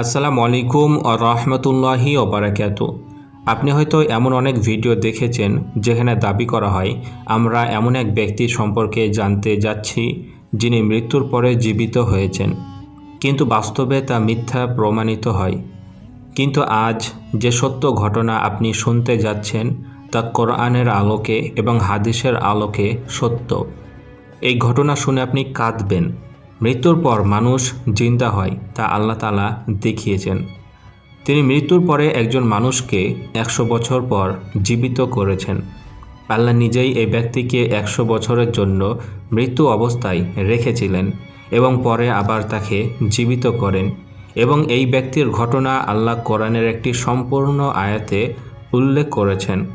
আসসালামু আলাইকুম ও রহমতুল্লাহি ওবরাকাতু আপনি হয়তো এমন অনেক ভিডিও দেখেছেন যেখানে দাবি করা হয়, আমরা এমন এক ব্যক্তি সম্পর্কে জানতে যাচ্ছি যিনি মৃত্যুর পরে জীবিত হয়েছেন। কিন্তু বাস্তবে তা মিথ্যা প্রমাণিত হয়। কিন্তু আজ যে সত্য ঘটনা আপনি শুনতে যাচ্ছেন, তা কোরআনের আলোকে এবং হাদিসের আলোকে সত্য। এই ঘটনা শুনে আপনি কাঁদবেন। মৃত্যুর পর মানুষ জিন্দা হয় তা আল্লাহ তালা দেখিয়েছেন। তিনি মৃত্যুর পরে একজন মানুষকে একশো বছর পর জীবিত করেছেন। আল্লাহ নিজেই এই ব্যক্তিকে একশো বছরের জন্য মৃত্যু অবস্থায় রেখেছিলেন এবং পরে আবার তাকে জীবিত করেন এবং এই ব্যক্তির ঘটনা আল্লাহ কোরআনের একটি সম্পূর্ণ আয়াতে উল্লেখ করেছেন।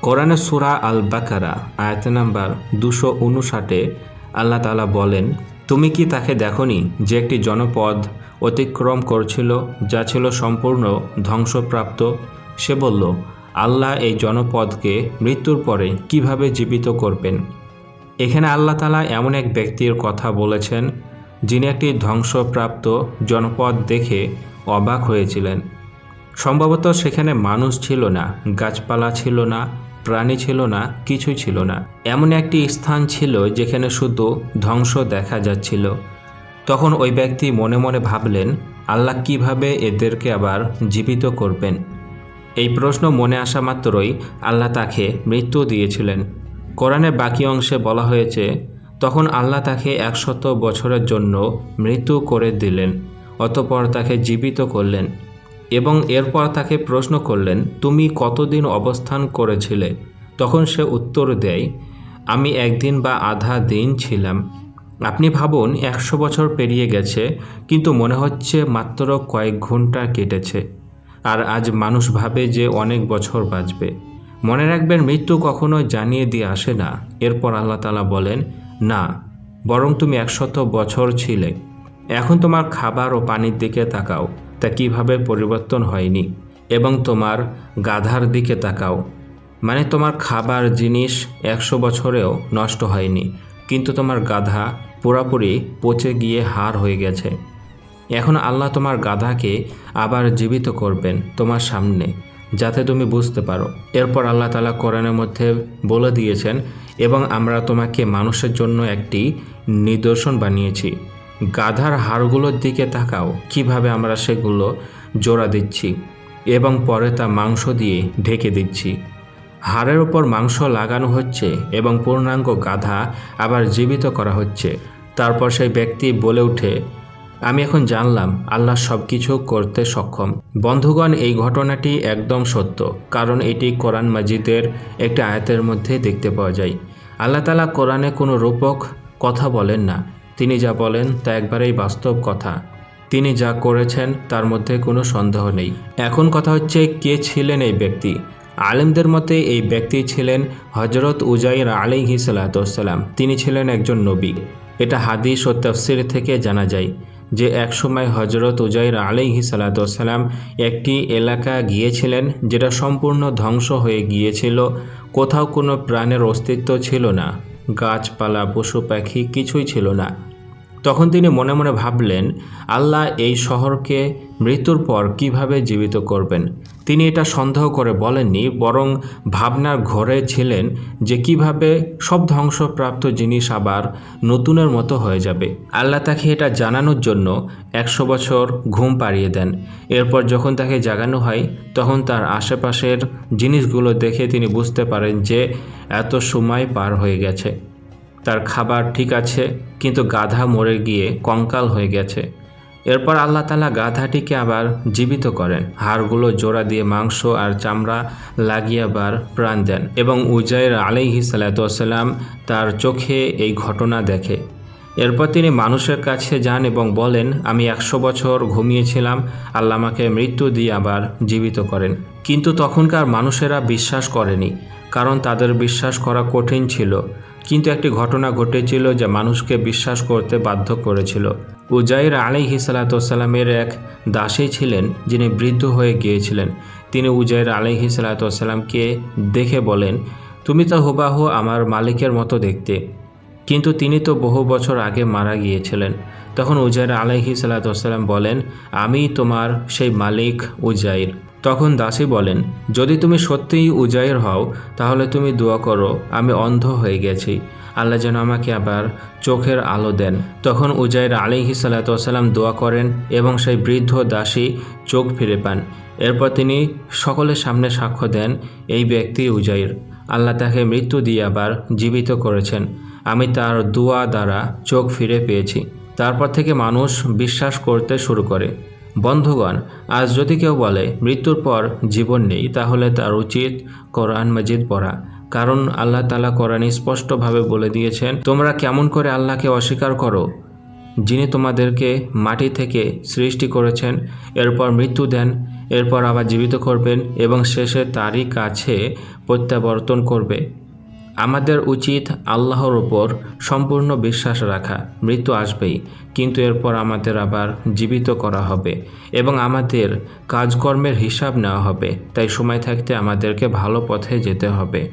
কোরআনে সুরা আল বাকারা আয়াত নাম্বার দুশো উনষাটে আল্লাহ তালা বলেন তুমি কি তাকে দেখনি যে একটি জনপদ অতিক্রম করছিল, যা ছিল সম্পূর্ণ ধ্বংসপ্রাপ্ত? সে বলল, আল্লাহ এই জনপদকে মৃত্যুর পরে কীভাবে জীবিত করবেন? এখানে আল্লাহ তালা এমন এক ব্যক্তির কথা বলেছেন, যিনি একটি ধ্বংসপ্রাপ্ত জনপদ দেখে অবাক হয়েছিলেন। সম্ভবত সেখানে মানুষ ছিল না, গাছপালা ছিল না প্রাণী ছিল না, কিছুই ছিল না। এমন একটি স্থান ছিল যেখানে শুধু ধ্বংস দেখা যাচ্ছিল। তখন ওই ব্যক্তি মনে মনে ভাবলেন, আল্লাহ কীভাবে এদেরকে আবার জীবিত করবেন? এই প্রশ্ন মনে আসা মাত্রই আল্লাহ তাকে মৃত্যু দিয়েছিলেন। কোরআনের বাকি অংশে বলা হয়েছে, তখন আল্লাহ তাকে একশত বছরের জন্য মৃত্যু করে দিলেন, অতপর তাকে জীবিত করলেন। এবং এরপর তাকে প্রশ্ন করলেন, তুমি কতদিন অবস্থান করেছিলে? তখন সে উত্তর দেয়, আমি একদিন বা আধা দিন ছিলাম। আপনি ভাবুন, একশো বছর পেরিয়ে গেছে, কিন্তু মনে হচ্ছে মাত্র কয়েক ঘণ্টা কেটেছে। আর আজ মানুষ ভাবে যে অনেক বছর বাঁচবে। মনে রাখবেন, মৃত্যু কখনো জানিয়ে দিয়ে আসে না। এরপর আল্লাহ তালা বলেন, না, বরং তুমি একশত বছর ছিলে। এখন তোমার খাবার ও পানির দিকে তাকাও। তা কীভাবে পরিবর্তন হয়নি? এবং তোমার গাধার দিকে তাকাও। মানে তোমার খাবার জিনিস একশো বছরেও নষ্ট হয়নি, কিন্তু তোমার গাধা পুরাপুরি পচে গিয়ে হার হয়ে গেছে। এখন আল্লাহ তোমার গাধাকে আবার জীবিত করবেন তোমার সামনে, যাতে তুমি বুঝতে পারো। এরপর আল্লাহ তালা কোরআনের মধ্যে বলে দিয়েছেন, এবং আমরা তোমাকে মানুষের জন্য একটি নিদর্শন বানিয়েছি। গাধার হাড়গুলোর দিকে তাকাও, কীভাবে আমরা সেগুলো জোড়া দিচ্ছি এবং পরে তা মাংস দিয়ে ঢেকে দিচ্ছি। হাড়ের ওপর মাংস লাগানো হচ্ছে এবং পূর্ণাঙ্গ গাধা আবার জীবিত করা হচ্ছে। তারপর সেই ব্যক্তি বলে ওঠে, আমি এখন জানলাম আল্লাহ সব কিছু করতে সক্ষম। বন্ধুগণ, এই ঘটনাটি একদম সত্য, কারণ এটি কোরআন মাজিদের একটি আয়াতের মধ্যে দেখতে পাওয়া যায়। আল্লাহ তালা কোরআনে কোনো রূপক কথা বলেন না। তিনি যা বলেন তা একবারেই বাস্তব কথা। তিনি যা করেছেন তার মধ্যে কোনো সন্দেহ নেই। এখন কথা হচ্ছে কে ছিলেন এই ব্যক্তি। আলেমদের মতে এই ব্যক্তি ছিলেন হজরত উজাইর আলিহি সালাতাম তিনি ছিলেন একজন নবী। এটা হাদিস ও তফসির থেকে জানা যায় যে একসময় হজরত উজাইর আলিহি সালাতাম একটি এলাকা গিয়েছিলেন যেটা সম্পূর্ণ ধ্বংস হয়ে গিয়েছিল। কোথাও কোনো প্রাণের অস্তিত্ব ছিল না। গাছপালা পশু পাখি কিছুই ছিল না। তখন তিনি মনে মনে ভাবলেন, আল্লাহ এই শহরকে মৃত্যুর পর কীভাবে জীবিত করবেন? তিনি এটা সন্দেহ করে বলেননি, বরং ভাবনার ঘরে ছিলেন যে কীভাবে সব ধ্বংসপ্রাপ্ত জিনিস আবার নতুনের মতো হয়ে যাবে। আল্লাহ তাকে এটা জানানোর জন্য একশো বছর ঘুম পাড়িয়ে দেন। এরপর যখন তাকে জাগানো হয়, তখন তার আশেপাশের জিনিসগুলো দেখে তিনি বুঝতে পারেন যে এত সময় পার হয়ে গেছে। তার খাবার ঠিক আছে, কিন্তু গাধা মরে গিয়ে কঙ্কাল হয়ে গেছে। এরপর আল্লাহ তালা গাধাটিকে আবার জীবিত করেন। হাড়গুলো জোড়া দিয়ে মাংস আর চামড়া লাগিয়ে আবার প্রাণ দেন এবং উজাইর আলাইহি সালাতাম তার চোখে এই ঘটনা দেখে। এরপর তিনি মানুষের কাছে যান এবং বলেন, আমি একশো বছর ঘুমিয়েছিলাম, আল্লাহ আমাকে মৃত্যু দিয়ে আবার জীবিত করেন। কিন্তু তখনকার মানুষেরা বিশ্বাস করেনি, কারণ তাদের বিশ্বাস করা কঠিন ছিল। কিন্তু একটি ঘটনা ঘটেছিল যা মানুষকে বিশ্বাস করতে বাধ্য করেছিল। উজাইর আলিহি সালাতামের এক দাসী ছিলেন, যিনি বৃদ্ধ হয়ে গিয়েছিলেন। তিনি উজাইর আলিহি সালাতামকে দেখে বলেন, তুমি তো হুবাহু আমার মালিকের মতো দেখতে। কিন্তু তিনি তো বহু বছর আগে মারা গিয়েছিলেন। তখন উজাইর আলাইহি সাল্লাম বলেন, আমি তোমার সেই মালিক উজাইর। তখন দাসী বলেন, যদি তুমি সত্যিই উজাইর হও, তাহলে তুমি দোয়া করো, আমি অন্ধ হয়ে গেছি। আল্লাহ যেন আমাকে আবার চোখের আলো দেন। তখন উজাইর আলিহি সাল্লাতাম দোয়া করেন এবং সেই বৃদ্ধ দাসী চোখ ফিরে পান। এরপর তিনি সকলের সামনে সাক্ষ্য দেন, এই ব্যক্তি উজাইর। আল্লাহ তাকে মৃত্যু দিয়ে আবার জীবিত করেছেন। আমি তার দোয়া দ্বারা চোখ ফিরে পেয়েছি। তারপর থেকে মানুষ বিশ্বাস করতে শুরু করে। বন্ধুগণ, আজ যদি কেউ বলে, মৃত্যুর পর জীবন নেই, তাহলে তার উচিত কোরআন মজিদ পড়া। কারণ আল্লাহ তালা কোরআনে স্পষ্টভাবে বলে দিয়েছেন, তোমরা কেমন করে আল্লাহকে অস্বীকার করো? যিনি তোমাদেরকে মাটি থেকে সৃষ্টি করেছেন, এরপর মৃত্যু দেন, এরপর আবার জীবিত করবেন এবং শেষে তারই কাছে প্রত্যাবর্তন করবে। আমাদের উচিত আল্লাহর ওপর সম্পূর্ণ বিশ্বাস রাখা। মৃত্যু আসবেই, কিন্তু এরপর আমাদের আবার জীবিত করা হবে এবং আমাদের কাজকর্মের হিসাব নেওয়া হবে। তাই সময় থাকতে আমাদেরকে ভালো পথে যেতে হবে।